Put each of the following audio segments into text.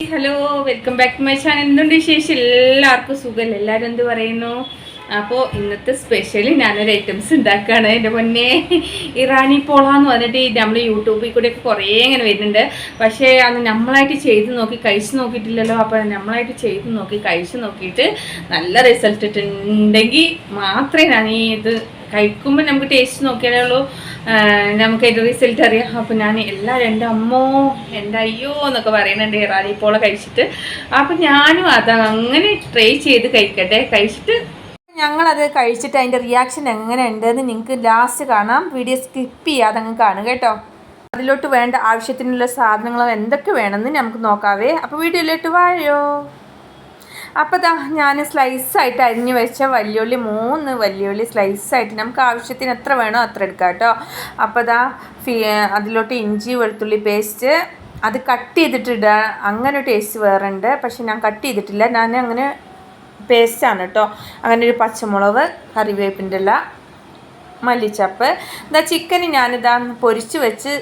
Hello welcome back to my channel എന്തുണ്ട് വിശേഷം? എല്ലാവർക്കും സുഖമല്ല എല്ലാവരും എന്ത് പറയുന്നു? അപ്പോൾ ഇന്നത്തെ സ്പെഷ്യലി ഞാനൊരു ഐറ്റംസ് ഉണ്ടാക്കുകയാണ് എന്റെ മുന്നേ ഇറാനി പോള എന്ന് പറഞ്ഞിട്ട് നമ്മൾ യൂട്യൂബിൽ കൂടെയൊക്കെ കുറേ ഇങ്ങനെ വരുന്നുണ്ട്. പക്ഷേ അത് നമ്മളായിട്ട് ചെയ്ത് നോക്കി കഴിച്ച് നോക്കിയിട്ടില്ലല്ലോ. അപ്പോൾ നമ്മളായിട്ട് ചെയ്ത് നോക്കി കഴിച്ച് നോക്കിയിട്ട് നല്ല റിസൾട്ട് ഇട്ടുണ്ടെങ്കിൽ മാത്രമേ ഞാൻ ഈ ഇത് കഴിക്കുമ്പോൾ നമുക്ക് ടേസ്റ്റ് നോക്കിയാലേ ഉള്ളൂ. നമുക്ക് അതിന്റെ റിസൾട്ട് അറിയാം. അപ്പോൾ ഞാൻ എല്ലാവരും എന്റെ അമ്മോ എന്റെ അയ്യോ എന്നൊക്കെ പറയുന്നുണ്ട് ഇറാനി പോള കഴിച്ചിട്ട്. അപ്പം ഞാനും അത് അങ്ങനെ ട്രൈ ചെയ്ത് കഴിക്കട്ടെ. കഴിച്ചിട്ട് ഞങ്ങളത് കഴിച്ചിട്ട് അതിന്റെ റിയാക്ഷൻ എങ്ങനെ ഉണ്ടെന്ന് നിങ്ങൾക്ക് ലാസ്റ്റ് കാണാം. വീഡിയോ സ്കിപ്പ് ചെയ്യാതെ അങ്ങ് കാണും കേട്ടോ. അതിലോട്ട് വേണ്ട ആവശ്യത്തിനുള്ള സാധനങ്ങൾ എന്തൊക്കെ വേണമെന്ന് നമുക്ക് നോക്കാവേ. അപ്പോൾ വീഡിയോയിലോട്ട് വായോ? അപ്പോൾ ദാ ഞാൻ സ്ലൈസായിട്ട് അരിഞ്ഞു വെച്ച വലിയുള്ളി മൂന്ന് വലിയുള്ളി സ്ലൈസായിട്ട് നമുക്ക് ആവശ്യത്തിന് എത്ര വേണോ അത്ര എടുക്കാം കേട്ടോ. അപ്പോൾ ദാ അതിലോട്ട് ഇഞ്ചി വെളുത്തുള്ളി പേസ്റ്റ് അത് കട്ട് ചെയ്തിട്ട് ഇടുക അങ്ങനെ ടേസ്റ്റ് വേറെ ഉണ്ട് പക്ഷെ ഞാൻ കട്ട് ചെയ്തിട്ടില്ല. ഞാൻ അങ്ങനെ പേസ്റ്റാണ് കേട്ടോ. അങ്ങനെ ഒരു പച്ചമുളക് കറിവേപ്പിന്റെ ഇല മല്ലിച്ചപ്പ്. ഇതാ ചിക്കന് ഞാനിതാ പൊരിച്ച് വെച്ച്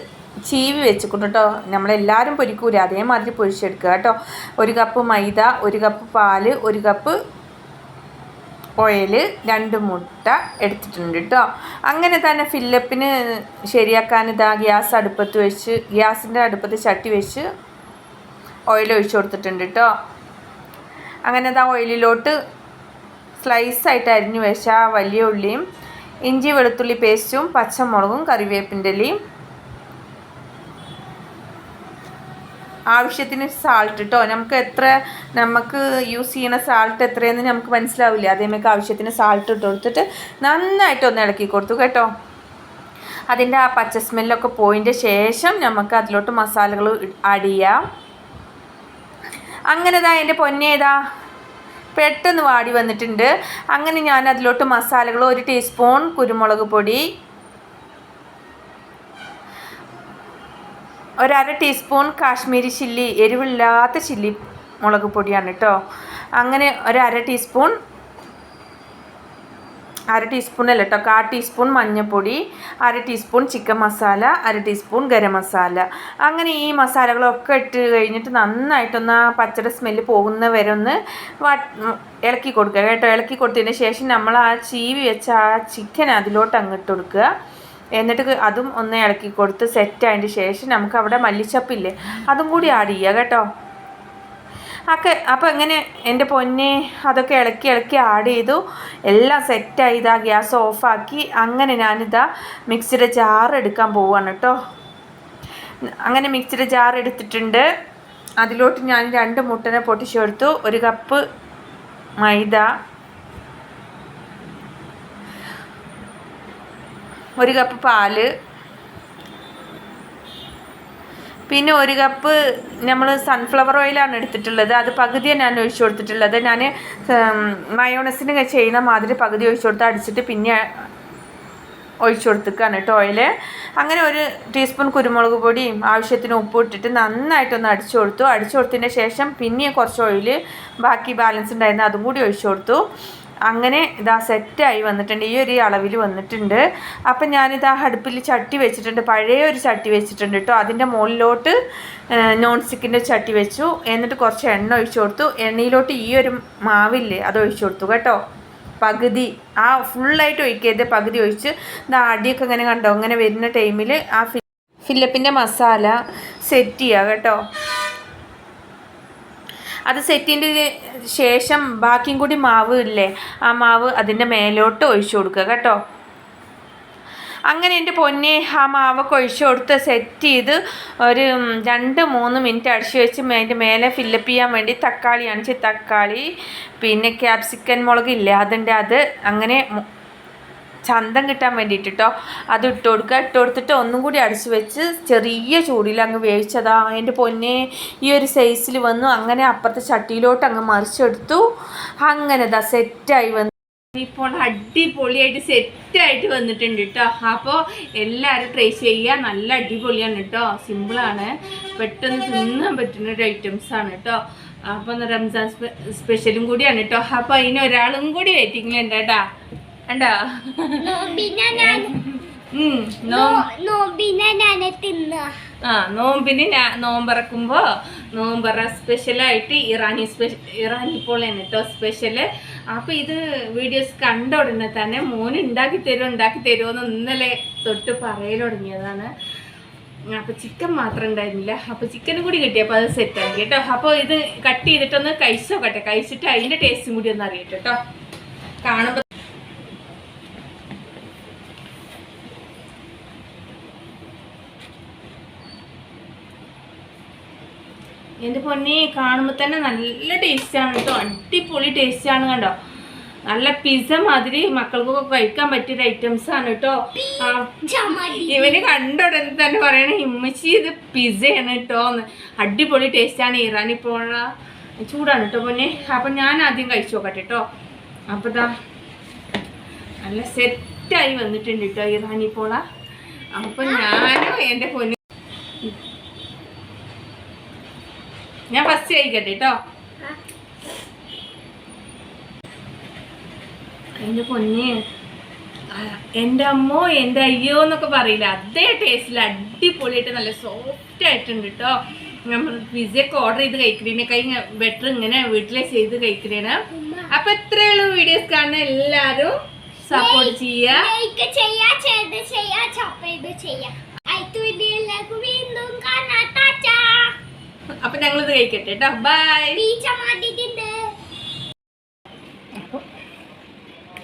ചീവി വെച്ചിട്ട് കേട്ടോ. നമ്മളെല്ലാവരും പൊരിക്കൂല? അതേമാതിരി പൊരിച്ചെടുക്കുക കേട്ടോ. ഒരു കപ്പ് മൈദ ഒരു കപ്പ് പാൽ ഒരു കപ്പ് ഓയിൽ രണ്ട് മുട്ട എടുത്തിട്ടുണ്ട് കേട്ടോ. അങ്ങനെ തന്നെ ഫില്ലപ്പിന് ശരിയാക്കാൻ ഇതാ ഗ്യാസ് അടുപ്പത്ത് വെച്ച് ഗ്യാസിന്റെ അടുപ്പത്ത് ചട്ടി വെച്ച് ഓയിൽ ഒഴിച്ചു കൊടുത്തിട്ടുണ്ട് കേട്ടോ. അങ്ങനെ ഇതാ ഓയിലിലോട്ട് സ്ലൈസായിട്ട് അരിഞ്ഞു വെച്ച വലിയ ഉള്ളിയും ഇഞ്ചി വെളുത്തുള്ളി പേസ്റ്റും പച്ചമുളകും കറിവേപ്പിന്റെ ഇലയും ആവശ്യത്തിന് സാൾട്ട് കേട്ടോ നമുക്ക് എത്ര നമുക്ക് യൂസ് ചെയ്യണ സാൾട്ട് എത്രയെന്ന് നമുക്ക് മനസ്സിലാവില്ല. അതേമൊക്കെ ആവശ്യത്തിന് സാൾട്ട് ഇട്ട് കൊടുത്തിട്ട് നന്നായിട്ട് ഒന്ന് ഇളക്കി കൊടുത്തു കേട്ടോ. അതിന്റെ ആ പച്ച സ്മെല്ലൊക്കെ പോയിന്റെ ശേഷം നമുക്ക് അതിലോട്ട് മസാലകൾ ആഡ് ചെയ്യാം. അങ്ങനെ ഇതാ എന്റെ പൊന്നേതാ പെട്ടെന്ന് വാടി വന്നിട്ടുണ്ട്. അങ്ങനെ ഞാൻ അതിലോട്ട് മസാലകൾ ഒരു ടീസ്പൂൺ കുരുമുളക് പൊടി ഒരര ടീസ്പൂൺ കാശ്മീരി ചില്ലി എരിവില്ലാത്ത ചില്ലി മുളക് പൊടിയാണ് കേട്ടോ അങ്ങനെ ഒരര ടീസ്പൂൺ അര ടീസ്പൂൺ അല്ല കേട്ടോ കാ ടീസ്പൂൺ മഞ്ഞൾപ്പൊടി അര ടീസ്പൂൺ ചിക്കൻ മസാല അര ടീസ്പൂൺ ഗരം മസാല. അങ്ങനെ ഈ മസാലകളൊക്കെ ഇട്ട് കഴിഞ്ഞിട്ട് നന്നായിട്ടൊന്ന് ആ പച്ചട സ്മെല്ല് പോകുന്ന വരെ ഒന്ന് ഇളക്കി കൊടുക്കുക കേട്ടോ. ഇളക്കി കൊടുത്തതിന് ശേഷം നമ്മൾ ആ ചീവി വെച്ച ആ ചിക്കൻ അതിലോട്ട് അങ്ങോട്ട് കൊടുക്കുക. എന്നിട്ട് അതും ഒന്ന് ഇളക്കി കൊടുത്ത് സെറ്റ് ആയതിന് ശേഷം നമുക്ക് അവിടെ മല്ലിച്ചപ്പില്ലേ അതും കൂടി ആഡ് ചെയ്യുക കേട്ടോ. ഒക്കെ അപ്പോൾ എങ്ങനെ എന്റെ പൊന്നെ അതൊക്കെ ഇളക്കി ഇളക്കി ആഡ് ചെയ്തു. എല്ലാം സെറ്റായി ഇതാ ഗ്യാസ് ഓഫാക്കി അങ്ങനെ ഞാനിതാ മിക്സിയുടെ ജാർ എടുക്കാൻ പോവുകയാണ് കേട്ടോ. അങ്ങനെ മിക്സിയുടെ ജാർ എടുത്തിട്ടുണ്ട്. അതിലോട്ട് ഞാൻ രണ്ട് മുട്ടനെ പൊട്ടിച്ചെടുത്തു ഒരു കപ്പ് മൈദ ഒരു കപ്പ് പാൽ. പിന്നെ ഒരു കപ്പ് നമ്മൾ സൺഫ്ലവർ ഓയിലാണ് എടുത്തിട്ടുള്ളത്. അത് പകുതിയാണ് ഞാൻ ഒഴിച്ചു കൊടുത്തിട്ടുള്ളത്. ഞാൻ മയോണസിന് ചെയ്യുന്ന മാതിരി പകുതി ഒഴിച്ചു കൊടുത്ത് അടിച്ചിട്ട് പിന്നെ ഒഴിച്ചു കൊടുത്തേക്കാണ് കേട്ടോ ഓയിൽ അങ്ങനെ ഒരു ടീസ്പൂൺ കുരുമുളക് പൊടിയും ആവശ്യത്തിന് ഉപ്പ് ഇട്ടിട്ട് നന്നായിട്ടൊന്ന് അടിച്ചു കൊടുത്തു. അടിച്ചു കൊടുത്തതിന് ശേഷം പിന്നെ കുറച്ച് ഓയിൽ ബാക്കി ബാലൻസ് ഉണ്ടായിരുന്നു അതും കൂടി ഒഴിച്ചു കൊടുത്തു. അങ്ങനെ ഇതാ സെറ്റായി വന്നിട്ടുണ്ട്. ഈ ഒരു അളവിൽ വന്നിട്ടുണ്ട്. അപ്പം ഞാനിതാ അടുപ്പിൽ ചട്ടി വെച്ചിട്ടുണ്ട്. പഴയ ഒരു ചട്ടി വെച്ചിട്ടുണ്ട് കേട്ടോ അതിന്റെ മുകളിലോട്ട് നോൺ സ്റ്റിക്കിന്റെ ചട്ടി വെച്ചു. എന്നിട്ട് കുറച്ച് എണ്ണ ഒഴിച്ചു കൊടുത്തു. എണ്ണയിലോട്ട് ഈ ഒരു മാവില്ലേ അത് ഒഴിച്ചു കൊടുത്തു കേട്ടോ. പകുതി. ആ ഫുള്ളായിട്ട് ഒഴിക്കരുത്. പകുതി ഒഴിച്ച്. ഇതാ അടിയൊക്കെ ഇങ്ങനെ കണ്ടോ? അങ്ങനെ വരുന്ന ടൈമിൽ ആ ഫില്ലപ്പിന്റെ മസാല സെറ്റ് ചെയ്യുക കേട്ടോ. അത് സെറ്റിന്റെ ശേഷം ബാക്കിയും കൂടി മാവ് ഇല്ലേ? ആ മാവ് അതിന്റെ മേലോട്ട് ഒഴിച്ചു കൊടുക്കുക കേട്ടോ. അങ്ങനെ എന്റെ പൊന്നെ ആ മാവൊക്കെ ഒഴിച്ചു കൊടുത്ത് സെറ്റ് ചെയ്ത് ഒരു രണ്ട് മൂന്ന് മിനിറ്റ് അടിച്ചു വെച്ച് അതിന്റെ മേലെ ഫില്ലപ്പ് ചെയ്യാൻ വേണ്ടി തക്കാളി അണിച്ച് തക്കാളി പിന്നെ ക്യാപ്സിക്കൻ മുളക് ഇല്ലേ? അതിന്റെ അത് അങ്ങനെ ചന്തം കിട്ടാൻ വേണ്ടിയിട്ട് കേട്ടോ അത് ഇട്ട് കൊടുക്കുക. ഇട്ട് കൊടുത്തിട്ട് ഒന്നും കൂടി അടച്ചു വെച്ച് ചെറിയ ചൂടിൽ അങ്ങ് വേവിച്ചതാ. എന്റെ പൊന്നെ ഈ ഒരു സൈസിൽ വന്നു. അങ്ങനെ അപ്പുറത്തെ ചട്ടിയിലോട്ട് അങ്ങ് മറിച്ചെടുത്തു. അങ്ങനെ ദാ സെറ്റായി വന്നു. ഇപ്പോൾ അടിപൊളിയായിട്ട് സെറ്റായിട്ട് വന്നിട്ടുണ്ട് കേട്ടോ അപ്പോൾ എല്ലാവരും ട്രൈ ചെയ്യുക. നല്ല അടിപൊളിയാണ് കേട്ടോ സിമ്പിളാണ് പെട്ടെന്ന് തിന്നാൻ പറ്റുന്ന ഒരു ഐറ്റംസ് ആണ് കേട്ടോ അപ്പോൾ റംസാൻ സ്പെ സ്പെഷ്യലും കൂടിയാണ് കേട്ടോ അപ്പോൾ അതിന് ഒരാളും കൂടി വെയിറ്റിങ്ങിലുണ്ട് കേട്ടോ കണ്ടോ? ആ നോമ്പിന് നോമ്പറക്കുമ്പോ നോമ്പറ സ്പെഷ്യലായിട്ട് ഇറാനി സ്പെഷ്യൽ ഇറാനി പോളാണ് കേട്ടോ സ്പെഷ്യൽ. അപ്പൊ ഇത് വീഡിയോസ് കണ്ട ഉടനെ തന്നെ മോന് ഉണ്ടാക്കി തരുമോ ഉണ്ടാക്കി തരുമോ എന്ന് ഇന്നലെ തൊട്ട് പറയൽ തുടങ്ങിയതാണ്. അപ്പോൾ ചിക്കൻ മാത്രം ഉണ്ടായിരുന്നില്ല. അപ്പൊ ചിക്കനും കൂടി കിട്ടിയപ്പോൾ അത് സെറ്റ് സെറ്റാക്കി കേട്ടോ അപ്പോൾ ഇത് കട്ട് ചെയ്തിട്ടൊന്ന് കഴിച്ചോക്കട്ടെ. കഴിച്ചിട്ട് അതിന്റെ ടേസ്റ്റും കൂടി ഒന്ന് അറിയട്ടെ കേട്ടോ കാണുമ്പോൾ എന്റെ പൊന്നെ കാണുമ്പോൾ തന്നെ നല്ല ടേസ്റ്റാണ് കേട്ടോ. അടിപൊളി ടേസ്റ്റാണ് കണ്ടോ? നല്ല പിസ മാതിരി മക്കൾക്കൊക്കെ കഴിക്കാൻ പറ്റിയൊരു ഐറ്റംസ് ആണ് കേട്ടോ. ഇവന് കണ്ട ഉടനെ തന്നെ പറയണ? ഇമ്മച്ചി ഇത് പിസയാണ് കേട്ടോ അടിപൊളി ടേസ്റ്റാണ് ഇറാനി പോള ചൂടാണ് കേട്ടോ പൊന്നെ. അപ്പം ഞാൻ ആദ്യം കഴിച്ചു നോക്കട്ടെ കേട്ടോ. അപ്പോൾ ദാ നല്ല സെറ്റായി വന്നിട്ടുണ്ട് കേട്ടോ ഇറാനി പോള. അപ്പം ഞാനും എന്റെ പൊന്ന് ഞാൻ ഫസ്റ്റ് കഴിക്കട്ടെ കേട്ടോ എന്റെ പൊന്നെ. എന്റെ എന്റെ അമ്മോ എന്റെ അയ്യോ എന്നൊക്കെ പറയില്ല. അതേ ടേസ്റ്റിൽ അടിപൊളിയായിട്ട് നല്ല സോഫ്റ്റ് ആയിട്ടുണ്ട് കേട്ടോ നമ്മൾ പിസയൊക്കെ ഓർഡർ ചെയ്ത് കഴിക്കുന്നതിനേക്കായി ബെറ്റർ ഇങ്ങനെ വീട്ടിലെ ചെയ്ത് കഴിക്കുന്നതിന് അപ്പൊ എത്രയുള്ള വീഡിയോസ് കാണുന്ന എല്ലാരും സപ്പോർട്ട് ചെയ്യുക ഞങ്ങളിത് കഴിക്കട്ടെ കേട്ടോ ബൈ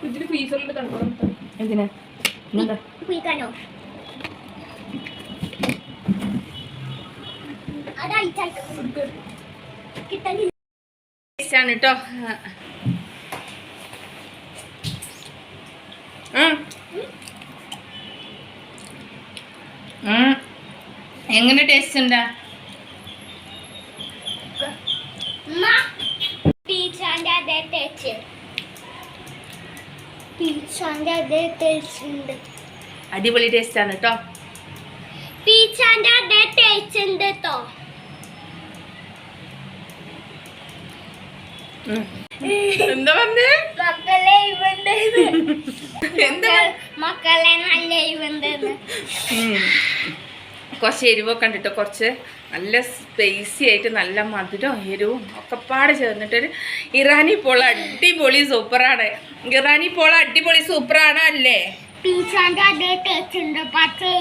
ഇതിന് ഫ്രീസറിൽ എന്തിനാ? കേട്ടോ. ഉം. എങ്ങനെ ടേസ്റ്റ് ഉണ്ടാ? അതേ ടേസ്റ്റ് ഉണ്ട്. അടിപൊളി ടേസ്റ്റ് ആണ് കേട്ടോ പിസ്സാന്റെ അതേ ടേസ്റ്റ് ഉണ്ട് കേട്ടോ ഉം. എന്താ പറഞ്ഞേ? മക്കളെ നല്ല ഇവന്റെ. കുറച്ച് എരിവൊക്കെ ഉണ്ട് കേട്ടോ കുറച്ച് നല്ല സ്പൈസി ആയിട്ട് നല്ല മധുരവും എരിവും ഒക്കെ പാടെ ചേർന്നിട്ടൊരു ഇറാനി പോള അടിപൊളി സൂപ്പറാണ്. ഇറാനി പോള അടിപൊളി സൂപ്പറാണ് അല്ലേ? പിസാന്റെ അതേ ടേസ്റ്റ് ഉണ്ട്. പക്ഷേ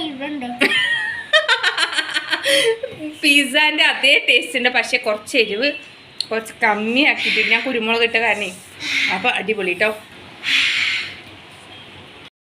അതേ ടേസ്റ്റ് ഉണ്ട്. പക്ഷെ കുറച്ച് എരിവ് കുറച്ച് കമ്മിയാക്കിയിട്ട് ഞാൻ കുരുമുളക് ഇട്ട കാരണേ. അപ്പോൾ അടിപൊളി കേട്ടോ